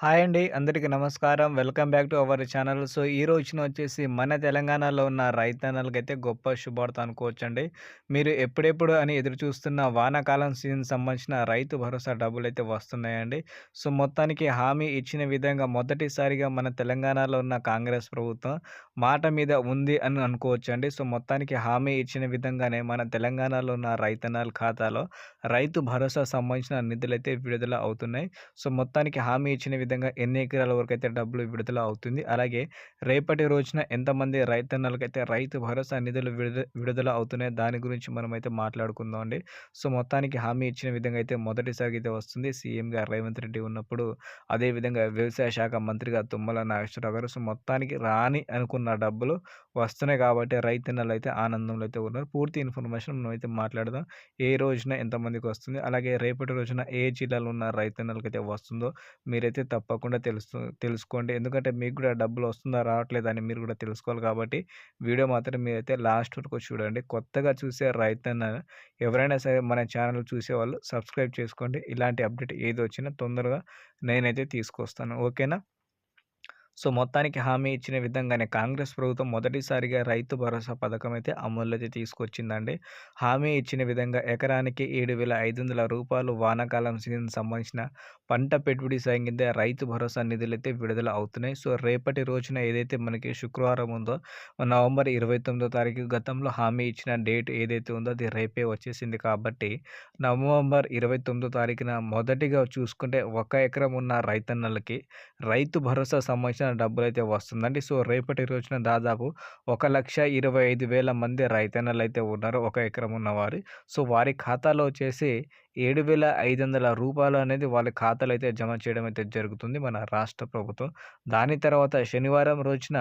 Hi అండి. అందరికీ నమస్కారం. Welcome back to our channel. So, ఈ రోజున వచ్చేసి మన తెలంగాణలో ఉన్న రైతన్నలకైతే గొప్ప శుభార్త అనుకోవచ్చండి. మీరు ఎప్పుడెప్పుడు అని ఎదురు చూస్తున్న వానాకాలం సీజన్ సంబంధించిన రైతు భరోసా డబ్బులైతే వస్తున్నాయండి. సో, మొత్తానికి హామీ ఇచ్చిన విధంగా మొదటిసారిగా మన తెలంగాణలో ఉన్న కాంగ్రెస్ ప్రభుత్వం మాట మీద ఉంది అని అనుకోవచ్చండి. సో, మొత్తానికి హామీ ఇచ్చిన విధంగానే మన తెలంగాణలో ఉన్న రైతన్నల ఖాతాలో రైతు భరోసా సంబంధించిన నిధులైతే విడుదల అవుతున్నాయి. సో, మొత్తానికి హామీ ఇచ్చిన విధంగా ఎన్ని ఎకరాల వరకు అయితే డబ్బులు విడుదల అవుతుంది. అలాగే రేపటి రోజున ఎంతమంది రైతన్నలకైతే రైతు భరోసా నిధులు విడుదల అవుతున్నాయి దాని గురించి మనమైతే మాట్లాడుకుందాం అండి. సో, మొత్తానికి హామీ ఇచ్చిన విధంగా అయితే మొదటిసారి అయితే వస్తుంది. సీఎంగా రేవంత్ రెడ్డి ఉన్నప్పుడు అదేవిధంగా వ్యవసాయ శాఖ మంత్రిగా తుమ్మల నాగేశ్వరరావు గారు. సో, మొత్తానికి రాని అనుకున్న డబ్బులు వస్తున్నాయి కాబట్టి రైతన్నలు అయితే ఆనందంలో అయితే ఉన్నారు. పూర్తి ఇన్ఫర్మేషన్ అయితే మాట్లాడదాం. ఏ రోజున ఎంతమందికి వస్తుంది, అలాగే రేపటి రోజున ఏ జిల్లాలో ఉన్న రైతన్నలకైతే వస్తుందో మీరైతే తప్పకుండా తెలుసు తెలుసుకోండి. ఎందుకంటే మీకు కూడా డబ్బులు వస్తుందా రావట్లేదా అని మీరు కూడా తెలుసుకోవాలి కాబట్టి వీడియో మాత్రం మీరైతే లాస్ట్ వరకు చూడండి. కొత్తగా చూసే రైతన్న ఎవరైనా సరే మన ఛానల్ చూసేవాళ్ళు సబ్స్క్రైబ్ చేసుకోండి. ఇలాంటి అప్డేట్ ఏది వచ్చినా తొందరగా నేనైతే తీసుకొస్తాను. ఓకేనా? సో, మొత్తానికి హామీ ఇచ్చిన విధంగానే కాంగ్రెస్ ప్రభుత్వం మొదటిసారిగా రైతు భరోసా పథకం అయితే అమల్లోకి తీసుకొచ్చిందండి. హామీ ఇచ్చిన విధంగా ఎకరానికి ఏడు వేల ఐదు వందల రూపాయలు వానాకాలం సీజన్ సంబంధించిన పంట పెట్టుబడి సాయం కింద రైతు భరోసా నిధులైతే విడుదల అవుతున్నాయి. సో, రేపటి రోజున ఏదైతే మనకి శుక్రవారం ఉందో నవంబర్ ఇరవై తొమ్మిదో తారీఖు గతంలో హామీ ఇచ్చిన డేట్ ఏదైతే ఉందో అది రేపే వచ్చేసింది కాబట్టి నవంబర్ ఇరవై తొమ్మిదో తారీఖున మొదటిగా చూసుకుంటే ఒక ఎకరం ఉన్న రైతన్నలకి రైతు భరోసా సంబంధించిన డబ్బులైతే వస్తుందండి. సో, రేపటి రోజున దాదాపు ఒక లక్ష ఇరవై ఐదు వేల మంది రైతన్నలు అయితే ఉన్నారు. ఒక ఎకరం ఉన్నవారు. సో, వారి ఖాతాలో వచ్చేసి ఏడు వేల ఐదు వందల రూపాయలు అనేది వాళ్ళ ఖాతాలో అయితే జమ చేయడం అయితే జరుగుతుంది మన రాష్ట్ర ప్రభుత్వం. దాని తర్వాత శనివారం రోజున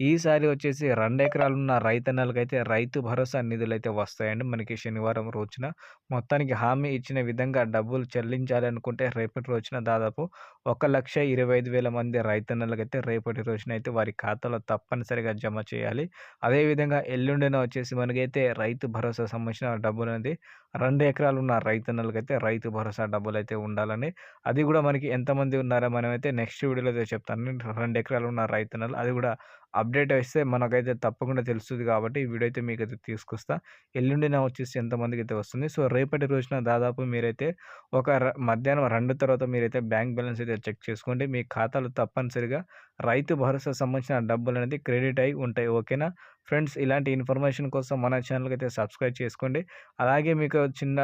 ఈసారి వచ్చేసి రెండు ఎకరాలు ఉన్న రైతన్నలకైతే రైతు భరోసా నిధులు అయితే వస్తాయండి మనకి శనివారం రోజున. మొత్తానికి హామీ ఇచ్చిన విధంగా డబ్బులు చెల్లించాలి అనుకుంటే రేపటి రోజున దాదాపు ఒక లక్ష ఇరవై ఐదు వేల మంది రైతన్నలకైతే రేపటి రోజున అయితే వారి ఖాతాలో తప్పనిసరిగా జమ చేయాలి. అదేవిధంగా ఎల్లుండిన వచ్చేసి మనకైతే రైతు భరోసా సంబంధించిన డబ్బులు అనేది రెండు ఎకరాలు ఉన్న రైతన్నలకు వాళ్ళకైతే రైతు భరోసా డబ్బులైతే ఉండాలని అది కూడా మనకి ఎంతమంది ఉన్నారో మనమైతే నెక్స్ట్ వీడియోలో అయితే చెప్తాను. రెండు ఎకరాలు ఉన్న రైతన్నలు అది కూడా అప్డేట్ వస్తే మనకైతే తప్పకుండా తెలుస్తుంది కాబట్టి ఈ వీడియో అయితే మీకు అయితే తీసుకొస్తా. ఎల్లుండిన వచ్చేసి ఎంతమందికి అయితే వస్తుంది. సో, రేపటి రోజున దాదాపు మీరైతే ఒక మధ్యాహ్నం రెండు తర్వాత మీరైతే బ్యాంక్ బ్యాలెన్స్ అయితే చెక్ చేసుకోండి. మీ ఖాతాలో తప్పనిసరిగా రైతు భరోసా సంబంధించిన డబ్బులు అనేది క్రెడిట్ అయి ఉంటాయి. ఓకేనా? ఫ్రెండ్స్ ఇలాంటి ఇన్ఫర్మేషన్ కోసం మన ఛానల్‌కి అయితే సబ్స్క్రైబ్ చేసుకోండి. అలాగే మీకు చిన్న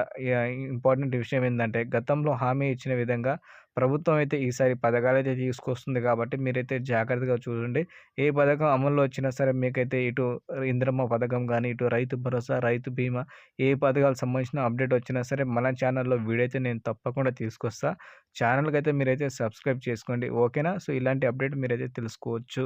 ఇంపార్టెంట్ విషయం ఏంటంటే గతంలో హామీ ఇచ్చిన విధంగా ప్రభుత్వం అయితే ఈసారి పథకాలు అయితే తీసుకొస్తుంది కాబట్టి మీరైతే జాగ్రత్తగా చూడండి. ఏ పథకం అమల్లో వచ్చినా సరే మీకైతే ఇటు ఇంద్రమ్మ పథకం కానీ ఇటు రైతు భరోసా, రైతు బీమా ఏ పథకాలకు సంబంధించిన అప్డేట్ వచ్చినా సరే మన ఛానల్‌లో వీడియో అయితే నేను తప్పకుండా తీసుకొస్తా. అయితే మీరైతే సబ్స్క్రైబ్ చేసుకోండి. ఓకేనా? సో, ఇలాంటి అప్డేట్ మీరైతే తెలుసుకోవచ్చు.